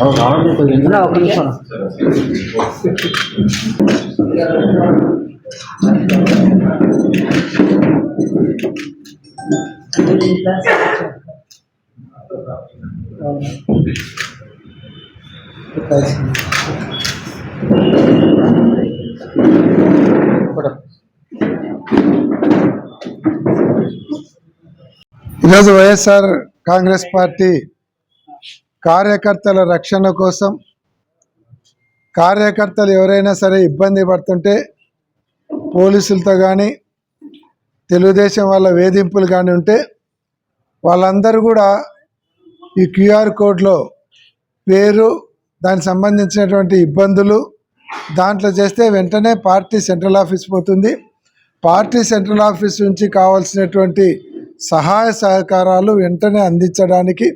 అన్న, ఒక్క నిమిషం ఈరోజు వైఎస్ఆర్ కాంగ్రెస్ పార్టీ కార్యకర్తల రక్షణ కోసం కార్యకర్తలు ఎవరైనా సరే ఇబ్బంది పడుతుంటే పోలీసులతో కానీ తెలుగుదేశం వాళ్ళ వేధింపులు కానీ ఉంటే వాళ్ళందరూ కూడా ఈ క్యూఆర్ కోడ్లో పేరు దానికి సంబంధించినటువంటి ఇబ్బందులు దాంట్లో చేస్తే వెంటనే పార్టీ సెంట్రల్ ఆఫీస్ పోతుంది. పార్టీ సెంట్రల్ ఆఫీస్ నుంచి కావాల్సినటువంటి సహాయ సహకారాలు వెంటనే అందించడానికి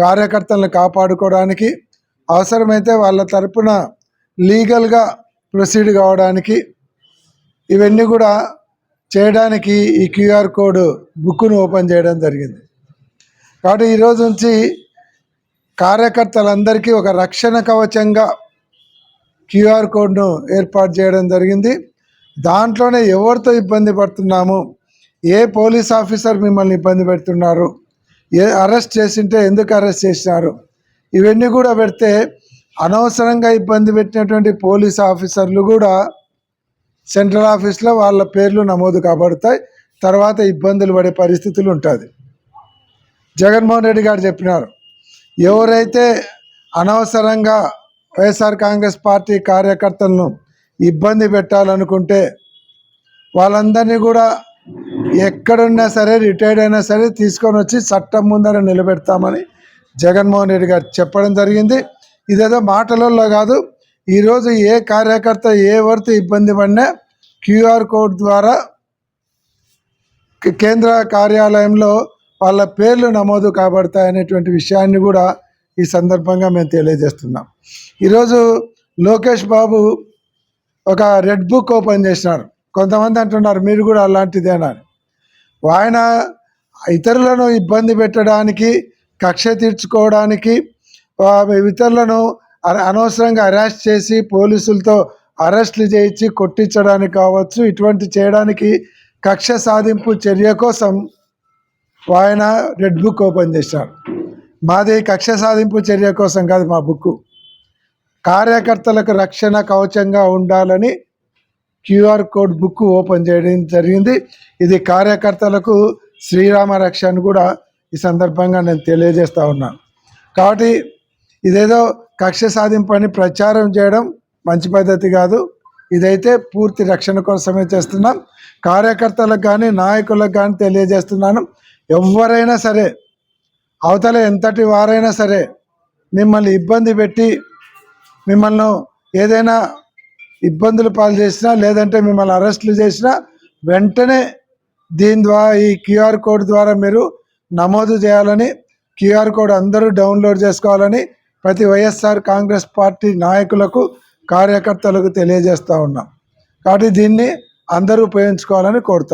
కార్యకర్తలను కాపాడుకోవడానికి అవసరమైతే వాళ్ళ తరపున లీగల్గా ప్రొసీడ్ కావడానికి ఇవన్నీ కూడా చేయడానికి ఈ క్యూఆర్ కోడ్ బుక్ను ఓపెన్ చేయడం జరిగింది. కాబట్టి ఈరోజు నుంచి కార్యకర్తలందరికీ ఒక రక్షణ కవచంగా క్యూఆర్ కోడ్ను ఏర్పాటు చేయడం జరిగింది. దాంట్లోనే ఎవరితో ఇబ్బంది పడుతున్నాము ఏ పోలీస్ ఆఫీసర్ మిమ్మల్ని ఇబ్బంది పెడుతున్నారు? ఏ అరెస్ట్ చేసింటే ఎందుకు అరెస్ట్ చేసినారు? ఇవన్నీ కూడా పెడితే అనవసరంగా ఇబ్బంది పెట్టినటువంటి పోలీస్ ఆఫీసర్లు కూడా సెంట్రల్ ఆఫీస్లో వాళ్ళ పేర్లు నమోదు కాబడతాయి. తర్వాత ఇబ్బందులు పడే పరిస్థితులు ఉంటుంది. జగన్మోహన్ రెడ్డి గారు చెప్పినారు ఎవరైతే అనవసరంగా వైఎస్ఆర్ కాంగ్రెస్ పార్టీ కార్యకర్తలను ఇబ్బంది పెట్టాలనుకుంటే వాళ్ళందరినీ కూడా ఎక్కడున్నా సరే రిటైర్డ్ అయినా సరే తీసుకొని వచ్చి చట్టం ముందర నిలబెడతామని జగన్మోహన్ రెడ్డి గారు చెప్పడం జరిగింది. ఇదేదో మాటలలో కాదు ఈరోజు ఏ కార్యకర్త ఏ ఎవరితో ఇబ్బంది పడినా క్యూఆర్ కోడ్ ద్వారా కేంద్ర కార్యాలయంలో వాళ్ళ పేర్లు నమోదు కాబడతాయనేటువంటి విషయాన్ని కూడా ఈ సందర్భంగా మేము తెలియజేస్తున్నాం. ఈరోజు లోకేష్ బాబు ఒక రెడ్ బుక్ ఓపెన్ చేసినారు. కొంతమంది అంటున్నారు మీరు కూడా అలాంటిదేనా ఆయన ఇతరులను ఇబ్బంది పెట్టడానికి కక్ష తీర్చుకోవడానికి ఇతరులను అనవసరంగా అరెస్ట్ చేసి పోలీసులతో అరెస్టులు చేయించి కొట్టించడానికి కావచ్చు ఇటువంటి చేయడానికి కక్ష సాధింపు చర్య కోసం ఆయన రెడ్ బుక్ ఓపెన్ చేశారు. మాది కక్ష సాధింపు చర్య కోసం కాదు మా బుక్ కార్యకర్తలకు రక్షణ కవచంగా ఉండాలని క్యూఆర్ కోడ్ బుక్ ఓపెన్ చేయడం జరిగింది. ఇది కార్యకర్తలకు శ్రీరామ రక్ష అని కూడా ఈ సందర్భంగా నేను తెలియజేస్తూ ఉన్నాను కాబట్టి ఇదేదో కక్ష సాధింపని ప్రచారం చేయడం మంచి పద్ధతి కాదు. ఇదైతే పూర్తి రక్షణ కోసమే చేస్తున్నాం. కార్యకర్తలకు కానీ నాయకులకు కానీ తెలియజేస్తున్నాను. ఎవరైనా సరే అవతల ఎంతటి వారైనా సరే మిమ్మల్ని ఇబ్బంది పెట్టి మిమ్మల్ని ఏదైనా ఇబ్బందులు పాలు చేసినా లేదంటే మిమ్మల్ని అరెస్టులు చేసినా వెంటనే దీని ద్వారా ఈ క్యూఆర్ కోడ్ ద్వారా మీరు నమోదు చేయాలని క్యూఆర్ కోడ్ అందరూ డౌన్లోడ్ చేసుకోవాలని ప్రతి వైఎస్ఆర్ కాంగ్రెస్ పార్టీ నాయకులకు కార్యకర్తలకు తెలియజేస్తూ ఉన్నాం. కాబట్టి దీన్ని అందరూ ఉపయోగించుకోవాలని కోరుతాం